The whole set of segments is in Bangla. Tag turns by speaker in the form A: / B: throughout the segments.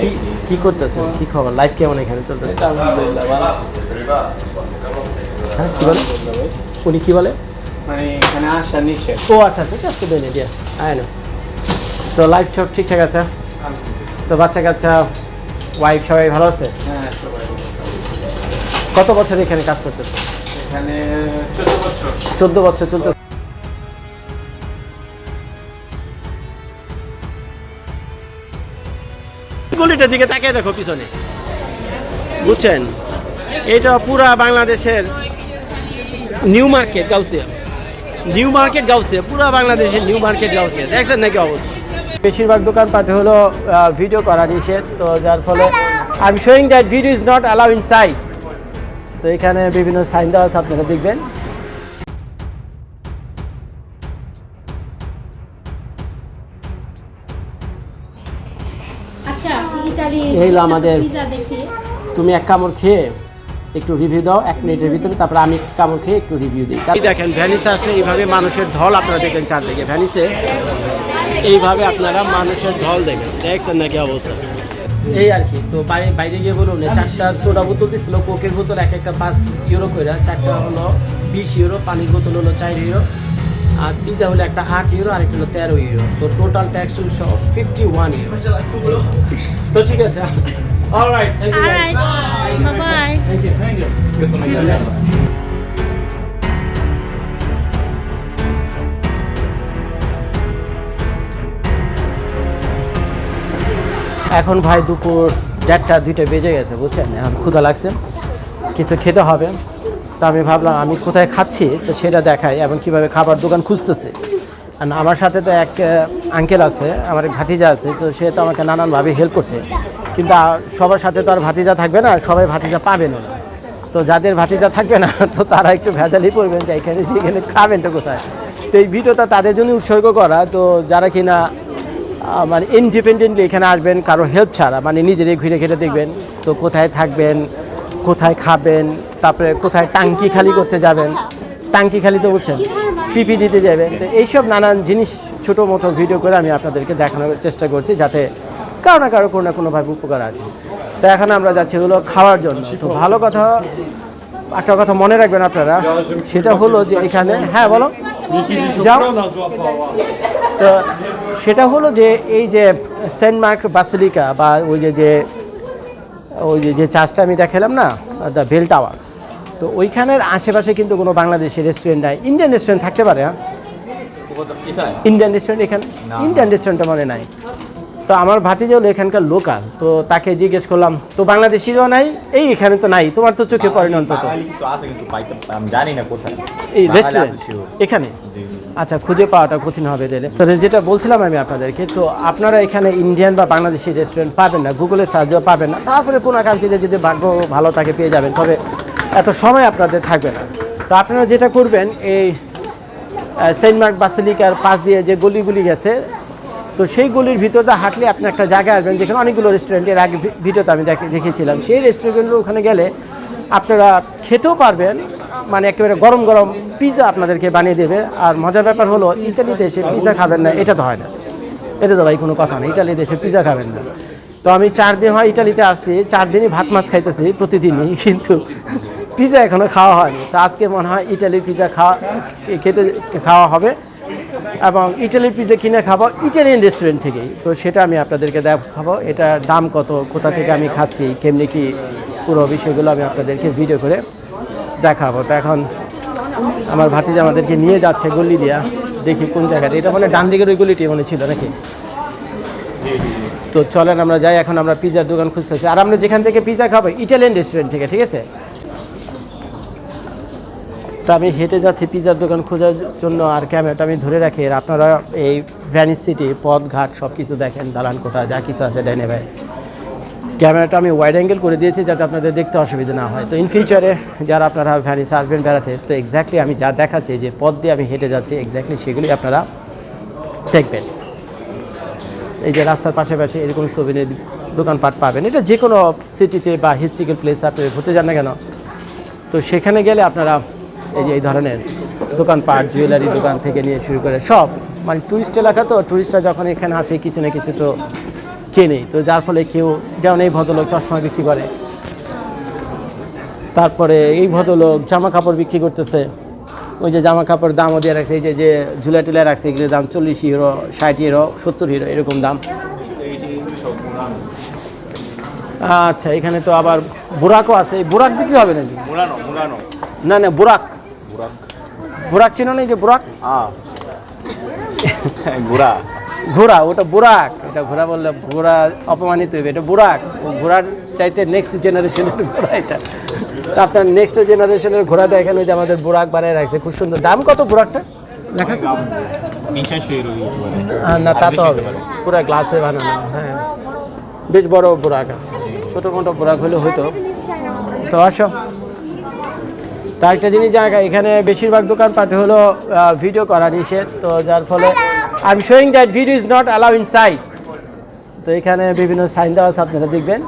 A: কি কি করতেছেন? কি খবর? লাইফ কেমন এখানে চলতেছে? হ্যাঁ কি বলে? উনি কি বলে?
B: মানে এখানে আসা নিষেধ।
A: ও আচ্ছা আচ্ছা just minute yeah I know তো লাইফ সব ঠিকঠাক আছে? তো বাচ্চা কাচ্চা ওয়াইফ সবাই ভালো আছে?
B: হ্যাঁ সবাই ভালো আছে।
A: কত বছর এখানে কাজ করতেছে?
B: এখানে চোদ্দ বছর।
A: চোদ্দ বছর চলতে গলিটার দিকে তাকিয়ে দেখো পিছনে। বুঝছেন? এটা পুরা বাংলাদেশের New Market, Gausia. New Market, Gausia. পুরা বাংলাদেশের নিউ মার্কেট, গাউসিয়া। দেখছেন নাকি অবস্থা? বেশিরভাগ দোকানপাটে হলো ভিডিও করা নিষেধ, তো যার ফলে I am showing that video is not allow inside তো এখানে বিভিন্ন সাইন দেওয়া আছে, আপনারা দেখবেন। এই হলো আমাদের- তুমি এক কামড় খেয়ে একটু রিভিউ দাও এক মিনিটের ভিতরে তারপরে আমি এক কামড় খেয়ে একটু রিভিউ দিই। তাই দেখেন ভ্যানিসে আসলে এইভাবে মানুষের ঢল আপনারা দেখেন চারদিকে। ভ্যানিসে এইভাবে আপনারা মানুষের ঢল দেখেন। দেখছেন নাকি অবস্থা? এই আর কি তো বাইরে বাইরে গিয়ে বলুন চারটা সোডা বোতল দিচ্ছিল কোকের বোতল এক একটা পাঁচ ইউরো করে চারটা হলো বিশ ইউরো পানির বোতল হলো চার ইউরো আর পিজা হলো একটা আট ইউরো আর একটা হলো তেরো ইউরো তো টোটাল ট্যাক্স সহ ফিফটি ওয়ান ইউরো তো ঠিক আছে। অলরাইট থ্যাংক ইউ এখন ভাই দুপুর দেড়টা দুইটা বেজে গেছে বুঝছেন? এখন ক্ষুধা লাগছে। কিছু খেতে হবে। তো আমি ভাবলাম আমি কোথায় খাচ্ছি তো সেটা দেখাই এবং কীভাবে খাবার দোকান খুঁজতেছে। আর আমার সাথে তো এক আঙ্কেল আছে আমার এক ভাতিজা আছে তো সে তো আমাকে নানানভাবে হেল্প করছে। কিন্তু সবার সাথে তো আর ভাতিজা থাকবে না সবাই ভাতিজা পাবেনও না। তো যাদের ভাতিজা থাকবে না তো তারা একটু ভেজালি পড়বেন যে এখানে সেখানে খাবেনটা কোথায়। তো এই ভিডিওটা তাদের জন্য উৎসর্গ করা তো যারা কিনা আহ, মানে ইন্ডিপেন্ডেন্টলি এখানে আসবেন কারও হেল্প ছাড়া মানে নিজেরাই ঘুরে ঘিরে দেখবেন তো কোথায় থাকবেন কোথায় খাবেন, তারপরে কোথায় টাঙ্কি খালি করতে যাবেন। টাঙ্কি খালি তো বলছেন, পিপি দিতে যাবেন। তো এইসব নানান জিনিস ছোটো মতো ভিডিও করে আমি আপনাদেরকে দেখানোর চেষ্টা করছি যাতে কারও না কারও কোনো না কোনোভাবে উপকার আসে। তো এখন আমরা যাচ্ছি হলো খাওয়ার জন্য। তো ভালো কথা, একটা কথা মনে রাখবেন আপনারা, সেটা হলো যে এখানে হ্যাঁ বলো। যাও। তো সেটা হলো যে এই যে সেন্ট মার্ক বাসিলিকা বা ওই যে যে ওই যে যে চার্চটা আমি দেখালাম না দ্য বেল টাওয়ার। তো ওইখানের আশেপাশে কিন্তু কোনো বাংলাদেশি রেস্টুরেন্ট নাই। ইন্ডিয়ান রেস্টুরেন্ট থাকতে পারে হ্যাঁ? ইন্ডিয়ান রেস্টুরেন্ট এখানে? ইন্ডিয়ান রেস্টুরেন্টটা মনে নাই। তো আমার ভাতিজা হলো এখানকার লোকাল তো তাকে জিজ্ঞেস করলাম তো বাংলাদেশিরও নাই? এই এখানে তো নাই তোমার তো চোখে পড়ে না অন্তত।
C: জানি না কোথায়।
A: এই রেস্টুরেন্ট এখানে। আচ্ছা খুঁজে পাওয়াটা কঠিন হবে দিলে তো যেটা বলছিলাম আমি আপনাদেরকে, তো আপনারা এখানে ইন্ডিয়ান বা বাংলাদেশি রেস্টুরেন্ট পাবেন না গুগলে সার্চও পাবেন না। তারপরে কোনো কান্ট্রিতে যদি ভাগ্য ভালো থাকে, পেয়ে যাবেন। তবে এত সময় আপনাদের থাকবে না। তো আপনারা যেটা করবেন, এই সেন্ট মার্ক বাসিলিকার পাশ দিয়ে যে গলিগুলি গেছে, তো সেই গলির ভিতরটা হাঁটলে আপনি একটা জায়গায় আসবেন, যেখানে অনেকগুলো রেস্টুরেন্টের আগে ভিডিওতে আমি দেখে দেখিয়েছিলাম সেই রেস্টুরেন্টগুলো ওখানে গেলে আপনারা খেতেও পারবেন মানে একেবারে গরম গরম পিৎজা আপনাদেরকে বানিয়ে দেবে। আর মজার ব্যাপার হলো, ইতালিতে এসে পিৎজা খাবেন না, এটা তো হয় না। এটা তো ভাই কোনো কথা না, ইতালিতে এসে পিৎজা খাবেন না। তো আমি চার দিন হয় ইতালিতে আসছি, চার দিনই ভাত মাছ খাইতেছি প্রতিদিনই, কিন্তু পিৎজা এখনও খাওয়া হয়নি। তো আজকে মনে হয় ইটালির পিজা খাওয়া, খেতে, খাওয়া হবে। এবং ইটালির পিৎজা কিনে খাব ইটালিয়ান রেস্টুরেন্ট থেকেই। তো সেটা আমি আপনাদেরকে দেখাবো, এটার দাম কত, কোথা থেকে আমি খাচ্ছি, কেমনি কি পুরো বিষয়গুলো আমি আপনাদেরকে ভিডিও করে দেখাবো। তো এখন আমার ভাতিজা আমাদেরকে নিয়ে যাচ্ছে গলি দিয়া, দেখি কোন জায়গাটা। এটা মানে ডান দিকের ওই গলিটি মনে ছিল নাকি? তো চলেন আমরা যাই, এখন আমরা পিৎজার দোকান খুঁজতেছি। আর আমরা যেখান থেকে পিৎজা খাব, ইটালিয়ান রেস্টুরেন্ট থেকে, ঠিক আছে? তো আমি হেঁটে যাচ্ছি পিৎজার দোকান খোঁজার জন্য, আর ক্যামেরাটা আমি ধরে রাখি। আর আপনারা এই ভ্যানিস সিটি পথঘাট সব কিছু দেখেন দালান কোঠা যা কিছু আছে, ডাইনে ভাই। ক্যামেরাটা আমি ওয়াইড অ্যাঙ্গেল করে দিয়েছি যাতে আপনাদের দেখতে অসুবিধা না হয়। তো ইন ফিউচারে যারা আপনারা ভ্যানিস আসবেন বেড়াতে, তো এক্স্যাক্টলি আমি যা দেখাচ্ছি, যে পথ দিয়ে আমি হেঁটে যাচ্ছি এক্স্যাক্টলি সেগুলি আপনারা দেখবেন। এই যে রাস্তার পাশে পাশে এরকম সোভিনের দোকানপাট পাবেন। এটা যে কোনো সিটিতে বা হিস্ট্রিক্যাল প্লেসে আপনি ঘুরতে যান না কেন, তো সেখানে গেলে আপনারা এই যে এই ধরনের দোকানপাট জুয়েলারি দোকান থেকে নিয়ে শুরু করে সব মানে টুরিস্ট এলাকা তো টুরিস্টরা যখন এখানে আসে, কিছু না কিছু তো কেনে তো যার ফলে কেউ যেমন এই ভদ্রলোক চশমা বিক্রি করে তারপরে এই ভদ্রলোক জামা কাপড় বিক্রি করতেছে। ওই যে জামা কাপড় দামও দিয়ে রাখছে এই যে যে ঝুলা টুলা রাখছে এগুলোর দাম চল্লিশ হিরো ষাট হিরো সত্তর হিরো এরকম দাম। আচ্ছা এখানে তো আবার বুরাকও আছে। এই বুরাক বিক্রি হবে
C: মুরানো
A: না না বুরাক।
C: বুরাক।
A: বুরাক চিনো না এই যে বুরাক?
C: হ্যাঁ ঘোড়া
A: ঘোড়া ওটা বুরাক। এটা ঘোড়া বললে ঘোড়া অপমানিত হইবে এটা বুরাক। ও ঘোড়ার চাইতে নেক্সট জেনারেশনের ঘোড়া এটা। তা আপনার নেক্সট জেনারেশনের ঘোড়া দেখেন ওই যে আমাদের বুরাক বানিয়ে রাখছে খুব সুন্দর। দাম কত বুরাকটা লেখা আছে? আহ, না তা তো হবে।
C: পারে।
A: গ্লাসে বানানো হ্যাঁ। বেশ বড় বুরাক। ছোটো মোটো বুরাক হলে হইতো। তো আসো। তা একটা জিনিস জায়গা এখানে বেশিরভাগ দোকানপাট হলো ভিডিও করা নিষেধ। তো যার ফলে I am showing that video is not allow inside তো এখানে বিভিন্ন সাইন দেওয়া আছে, আপনারা দেখবেন।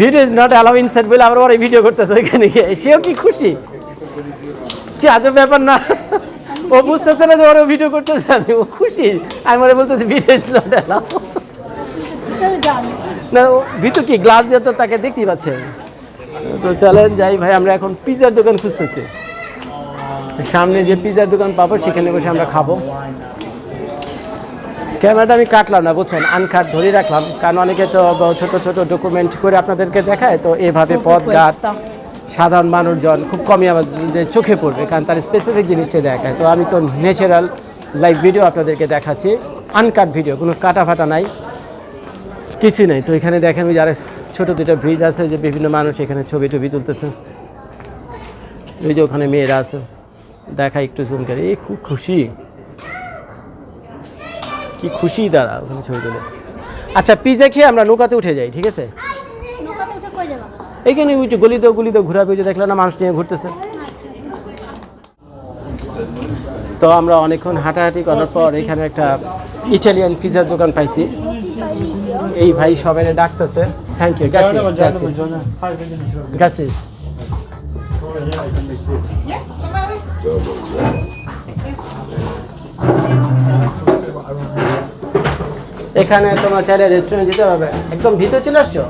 A: Video is not allow inside বলে আমরা ওরা ভিডিও করতেছে ওইখানে গিয়ে। সেও কি খুশি? কি আজব ব্যাপার না। ও বুঝতেছে না যে ওরা ভিডিও করতেছে, আমি ও খুশি। আমি মনে বলতেছি ভিডিও ইজ নট অ্যালাউ না ভিতর কি গ্লাস দিয়ে তো তাকে দেখতেই পাচ্ছে। তো চলেন, যাই ভাই, আমরা এখন পিজার দোকান খুঁজতেছি। সামনে যে পিজার দোকান পাবো সেখানে বসে আমরা খাব। ক্যামেরাটা আমি কাটলাম না বুঝছেন? আনকাট ধরে রাখলাম। কারণ অনেকে তো ছোট ছোট ডকুমেন্ট করে আপনাদেরকে দেখায় তো এভাবে পথ ঘাট সাধারণ মানুষজন খুব কমই আমাদের চোখে পড়বে কারণ তার স্পেসিফিক জিনিসটা দেখায়। তো আমি তো ন্যাচারাল লাইভ ভিডিও আপনাদেরকে দেখাচ্ছি। আনকাট ভিডিও কোনো কাটা ফাটা নাই। কিছু নেই। তো এখানে দেখেন ওই যারা ছোটো দুটো ব্রিজ আছে যে বিভিন্ন মানুষ এখানে ছবি টবি তুলতেছে। ওই যে ওখানে মেয়েরা আছে। দেখা একটু জুম করে। এই খুব খুশি। কি খুশি তারা ওখানে ছবি তুলে। আচ্ছা পিজা খেয়ে আমরা নৌকাতে উঠে যাই ঠিক আছে?
D: নৌকাতে উঠে কই যাবা?
A: এইখানে ওই যে গলিতে গলিতে ঘোরাবে ওই যে দেখলাম না মানুষ নিয়ে ঘুরতেছে। তো আমরা অনেকক্ষণ হাঁটাহাঁটি করার পর এখানে একটা ইটালিয়ান পিজার দোকান পাইছি। এই ভাই সবাই ডাকতেছে। থ্যাংক ইউ গ্যাসিস গ্যাসিস গ্যাসিস এখানে তোমার চাইলে রেস্টুরেন্ট যেতে হবে একদম ভিতরে চলে আসছো?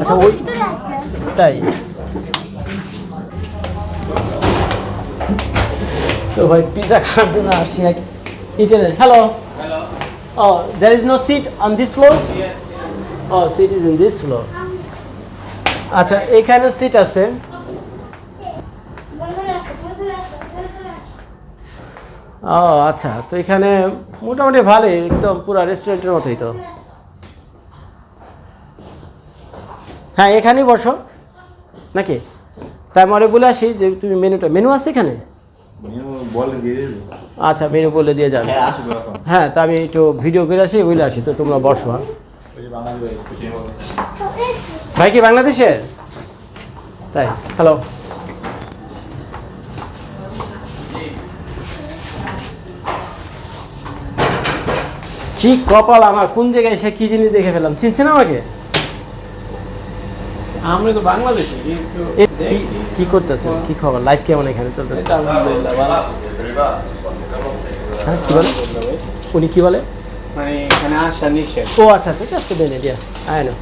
A: আচ্ছা ওই তাই? তো ভাই পিজা খাওয়ার জন্য আসছি এক Italian hello oh there is no seat on this floor oh seat is in this floor আচ্ছা এখানে সিট আছে
D: ভিতরে আসো ভিতরে আসো ভিতরে আসো
A: ও আচ্ছা। তো এখানে মোটামুটি ভালোই একদম পুরো রেস্টুরেন্টের মতোই তো। হ্যাঁ এখানেই বসো। নাকি? তাই মনে বলে আসি যে তুমি মেনুটা মেনু আছে এখানে?
C: বলে
A: আচ্ছা মেনু বলে দিয়ে যাবে।
C: হ্যাঁ
A: হ্যাঁ তা আমি একটু ভিডিও করে আসি বলে আসি তো তোমরা বসো হ্যাঁ।
C: ভাই
A: কি বাংলাদেশের? তাই হ্যালো কি কপাল আমার? কোন জায়গায় সে কি জিনিস দেখে ফেলাম চিনছেন আমাকে?
B: আমরা তো বাংলাদেশি
A: কি- করতেছেন? কি খবর? লাইফ কেমন এখানে চলতেছে? হ্যাঁ কি বলে? উনি কি বলে?
B: মানে এখানে আসা নিষেধ।
A: ও আচ্ছা আচ্ছা just minute yeah I know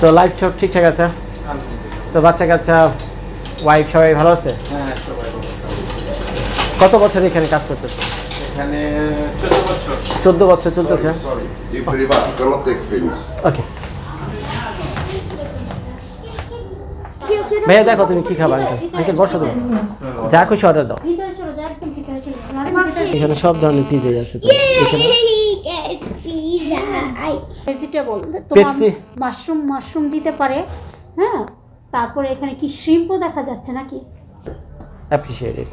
A: তো লাইফ সব ঠিকঠাক আছে? তো বাচ্চা কাচ্চা ওয়াইফ সবাই ভালো আছে?
B: হ্যাঁ সবাই ভালো আছে।
A: কত বছর এখানে কাজ করতেছে
B: এখানে চোদ্দ বছর
A: চোদ্দ বছর চলতেছে ওকে ভাইয়া দেখো তুমি কি খাবা আঙ্কেল। আঙ্কেল বসো তুমি। যা খুশি অর্ডার দাও। এখানে সব ধরনের পিজাই আছে তো। এখানে
D: ভেজিটেবল
A: Pepsi?
D: মাশরুম মাশরুম দিতে পারে হ্যাঁ? তারপরে এখানে কি শ্রিম্পও দেখা যাচ্ছে নাকি?
A: It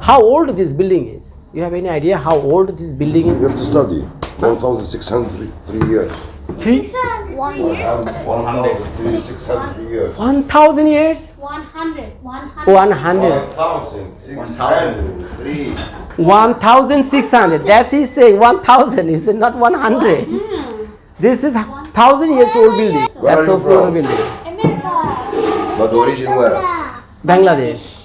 A: How old this building is? You have any idea how old this building is?
E: You have to study. One thousand six hundred three years.
A: Three? One year.
E: 1,600 years.
A: 1,000 years?
D: One
A: hundred.
D: One
E: hundred.
A: One thousand six hundred. One thousand six hundred. That's he saying 1,000. He said not 100. Hmm. This is 1,000 years old building.
E: Where are you
A: the
E: from?
A: building.
D: America.
E: But origin where?
A: Bangladesh.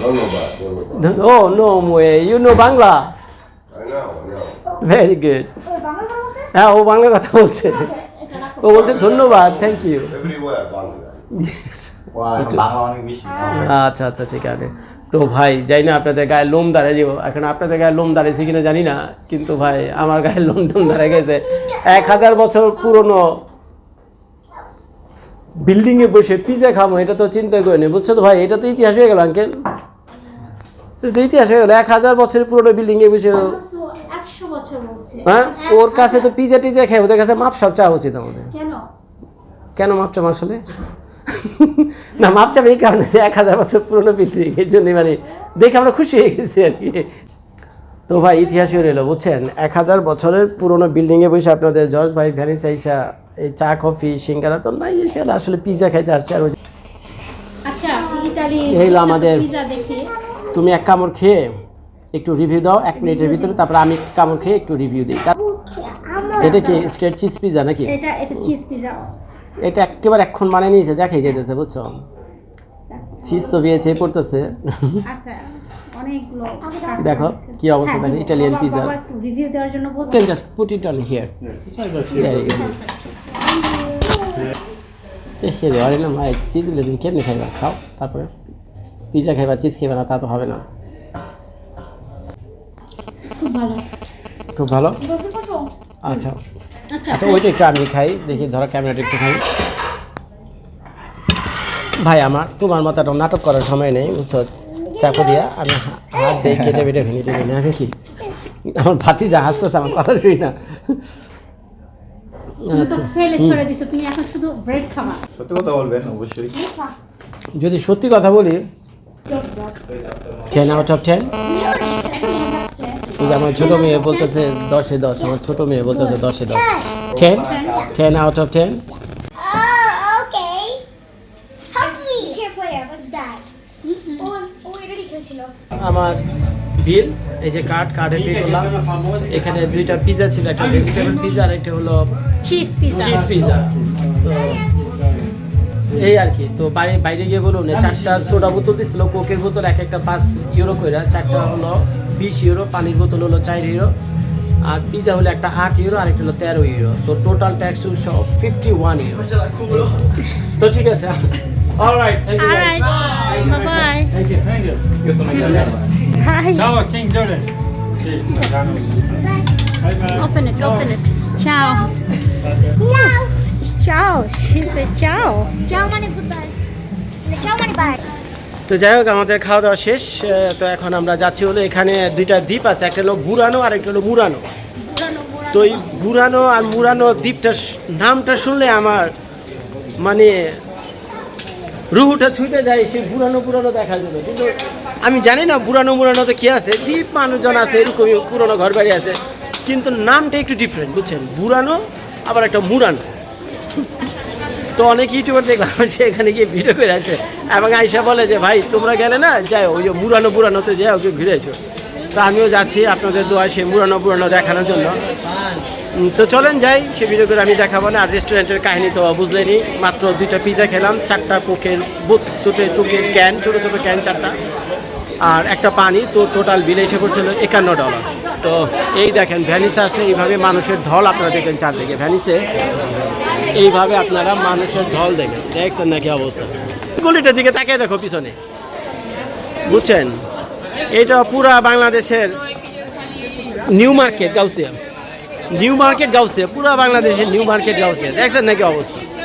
E: No, no, but, no, no, but.
A: oh no way. You know Bangla?
E: I
A: very good হ্যাঁ ও বাংলা কথা বলছে। ও বলছে ধন্যবাদ থ্যাংক ইউ
E: Bangla.
C: বেশি।
A: আচ্ছা আচ্ছা ঠিক আছে। তো ভাই যাই না আপনাদের গায়ে লোম দাঁড়িয়ে দিব। এখন আপনাদের গায়ে লোম দাঁড়িয়েছে কিনা জানি না কিন্তু ভাই আমার গায়ে লোম টোম দাঁড়িয়ে গেছে। এক হাজার বছর পুরনো বিল্ডিংয়ে বসে পিজা খাব এটা তো চিন্তা করে নি বুঝছ তো ভাই এটা তো ইতিহাস হয়ে গেল আঙ্কেল ইতিহাস হয়ে গেল এক হাজার বছরের পুরনো বিল্ডিংয়ে বসে
D: একশো
A: হ্যাঁ? ওর কাছে তো পিজা টিজা খেয়ে ওদের কাছে মাপ সব চাওয়া উচিত আমাদের।
D: কেন?
A: মাপচাম আসলে? না মাপচাম এই কারণে যে এক হাজার বছর পুরনো বিল্ডিং এর জন্য মানে দেখে আমরা খুশি হয়ে গেছি আর কি। তো ভাই ইতিহাস হয়ে রইল বুঝছেন? এক হাজার বছরের পুরনো বিল্ডিংয়ে বসে আপনাদের জর্জ ভাই ভ্যানিস আইসা এই চা কফি সিঙ্গারা তো নাই আসলে পিজা খাইতে আসছে আর
D: আচ্ছা
A: এই হলো আমাদের-
D: পিজা দেখি।
A: তুমি এক কামড় খেয়ে একটু রিভিউ দাও এক মিনিটের ভিতরে তারপর আমি একটু কামড় খেয়ে একটু রিভিউ দিই। তার- এটা কি স্ট্রেট চিজ পিজা নাকি?
D: এটা এটা চিজ পিজা
A: এটা একেবারে এক্ষণ মানে নিয়েছে দেখাই যেতেছে বুঝছ? চিজ তো বিয়েছে পড়তেছে।
D: আচ্ছা
A: দেখো, কি অবস্থা দেখো, ইটালিয়ান।
D: একটু রিভিউ দেওয়ার জন্য বলছি।
A: Can just put it on here. There you go. এ রে আরে না চিজগুলো তুমি কেমনি খাইবা? খাও তারপরে। পিজা খাইবা চিজ খাইবা না তা তো হবে না।
D: খুব ভালো।
A: খুব ভালো? আচ্ছা।
D: আচ্ছা
A: আচ্ছা ওইটা একটু আমি খাই দেখি ধরো ক্যামেরাটা একটু খাই। ভাই আমার তোমার মতো একটা নাটক করার সময় নেই বুঝছ? চাকু দিয়া আমি হাত দিয়ে কেটে বেটে ভেঙে দিবি না আমি কি? আমার ভাতি যা হাসতেছে আমার কথা শুই না। আচ্ছা
D: ফেলে ছড়ে দিছো তুমি এখন শুধু ব্রেড খাবা।
C: সত্যি কথা বলবেন অবশ্যই।
A: যদি সত্যি কথা বলি টেন আউট অফ টেন আমার ছোট মেয়ে বলতেছে দশে দশ আমার ছোট মেয়ে বলতেছে দশে দশ। Ten ten out of ten
F: Oh. Oh, oh।
A: আমার বিল এই যে কার্ড কার্ডে পে করলাম। এখানে দুইটা পিজা ছিল একটা ভেজিটেবল পিজা আর একটা হলো
D: চিজ পিজা
A: চিজ পিজা তো এই আর কি তো বাইরে বাইরে গিয়ে বলুন চারটা সোডা বোতল দিছিল কোকের বোতল এক একটা পাঁচ ইউরো কইরা চারটা হলো বিশ ইউরো পানির বোতল হলো চার ইউরো আর পিজা হলো একটা আট ইউরো আর একটা হলো তেরো ইউরো তো টোটাল ট্যাক্স সব ফিফটি ওয়ান ইউরো তো ঠিক আছে
D: Alright. Hi.
B: Ciao, King Jordan.
D: Open it, open it. Ciao.
F: No.
D: Ciao. She said ciao.
F: Ciao মানে goodbye. মানে ciao মানে bye.
A: তো যাই হোক আমাদের খাওয়া দাওয়া শেষ তো এখন আমরা যাচ্ছি হলো এখানে দুইটা দ্বীপ আছে একটা হলো বুড়ানো আর একটা হলো মুরানো তো এই বুড়ানো আর মুরানো দ্বীপটা নামটা শুনলে আমার মানে রুহুটা ছুটে যায় সেই বুড়ানো পুরানো দেখার জন্য কিন্তু আমি জানি না বুড়ানো মুরানোতে কি আছে দ্বীপ মানুষজন আছে এরকমই পুরনো ঘর বাড়ি আছে কিন্তু নামটা একটু ডিফারেন্ট বুঝছেন বুড়ানো আবার একটা মুরানো তো অনেক ইউটিউবার দেখলাম যে এখানে গিয়ে ভিডিও করে আছে এবং আইসা বলে যে, ভাই, তোমরা গেলে না, যাই ওই যে মুরানো বুড়ানোতে যাও ওকে ঘুরে এসো। তো আমিও যাচ্ছি আপনাদের দোয়া সেই মুরানো পুরানো দেখানোর জন্য। তো চলেন যাই, সে ভিডিও করে আমি দেখাবো না। আর রেস্টুরেন্টের কাহিনী তো বুঝলেনি। মাত্র দুইটা পিজা খেলাম, চারটা কোকের বোত চোটে চোখের ক্যান ছোটো ছোটো ক্যান চারটা। আর একটা পানি, তো টোটাল বিল এসে পড়ছিল একান্ন ডলার তো এই দেখেন ভ্যানিসে আসলে এইভাবে মানুষের ঢল আপনারা দেখেন চারদিকে। ভ্যানিসে এইভাবে আপনারা মানুষের ঢল দেখেন। দেখছেন নাকি অবস্থা? গলিটার দিকে তাকিয়ে দেখো পিছনে। বুঝছেন? এটা পুরা বাংলাদেশের new market, Gausia. New market, Gausia. পুরা বাংলাদেশের নিউ মার্কেট, গাউসিয়া। দেখছেন নাকি অবস্থা?